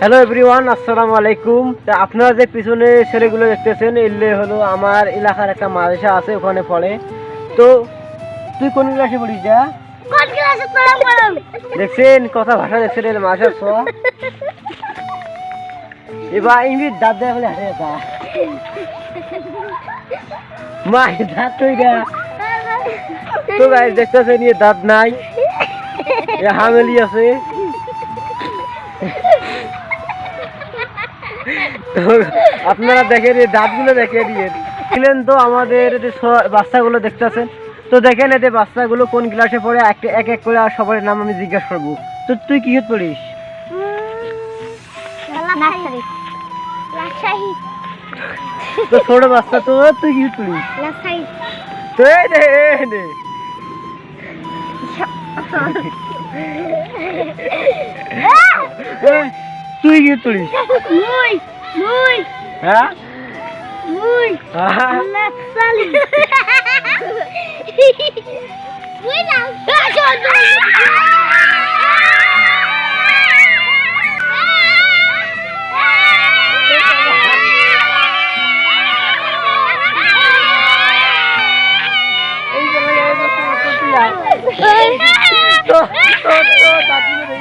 Hello everyone আসসালামু আলাইকুম। তা আপনারা যে পিছনে ছেলেগুলো দেখতেছেন এলে হলো আমার এলাকার একটা মাদ্রাসা আছে ওখানে পড়ে। তো তুই কোন ক্লাসে পড়িস যা? কোন ক্লাসে পড়াম দেখছেন কথা ভাষা দেখছেন এর মাসার ছ এবার ইংলিশ দাঁত দেয় বলে হাসে দা মা এ দাঁত তুই গা তো গাই দেখতেছেন এ দাঁত নাই এ হামেলি আছে। আপনারা দেখেন এই দাঁতগুলো দেখে দিয়েন দেখলেন তো আমাদের যে বাচ্চাগুলো দেখতেছেন? তো দেখেন এতে বাচ্চাগুলো কোন ক্লাসে পড়ে? এক এক এক করে আর সবার নাম আমি জিজ্ঞাসা করব। তো তুই কি পড়িস? তো ছোট বাচ্চা তো তুই কি পড়িস? তুই কি পড়িস? মুই হ্যাঁ মুই আহা, নার্সারি মুই না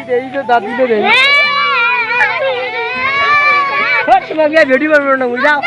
যে, এই যে, এই তোমাকে আর ভিডিও বানাবো না, বুঝাও